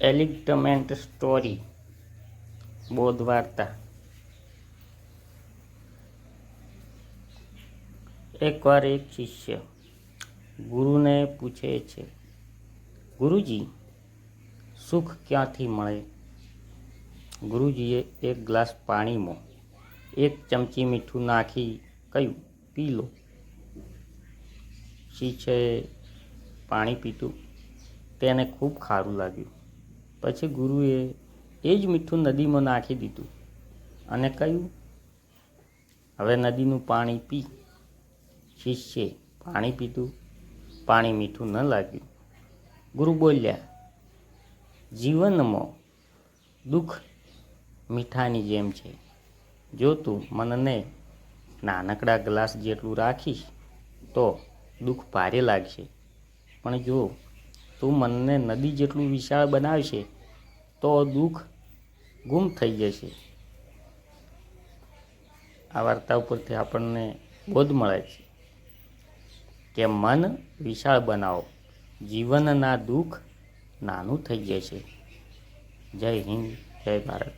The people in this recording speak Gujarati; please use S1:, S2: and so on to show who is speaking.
S1: એલિગ્ટમેન્ટ સ્ટોરી બોધ વાર્તા. એકવાર એક શિષ્ય ગુરુને પૂછે છે, ગુરુજી, સુખ ક્યાંથી મળે? ગુરુજીએ એક ગ્લાસ પાણીમાં એક ચમચી મીઠું નાખી કહ્યું, પી લો. શિષ્યએ પાણી પીતું તેને ખૂબ ખારું લાગ્યું. પછી ગુરુએ એ જ મીઠું નદીમાં નાખી દીધું. અને કહ્યું, હવે નદીનું પાણી પી. શિષ્યે પાણી પીધું. પાણી મીઠું ન લાગ્યું. ગુરુ બોલ્યા, જીવનમાં દુઃખ મીઠાની જેમ છે. જો તું મનને નાનકડા ગ્લાસ જેટલું રાખીશ, તો દુઃખ ભારે લાગશે. પણ જો તું મનને નદી જેટલું વિશાળ બનાવશે, તો દુઃખ ગુમ થઈ જશે. આ વાર્તા ઉપરથી આપણને બોધ મળે છે કે મન વિશાળ બનાવો, જીવનના દુઃખ નાનું થઈ જશે. જય હિન્દ, જય ભારત.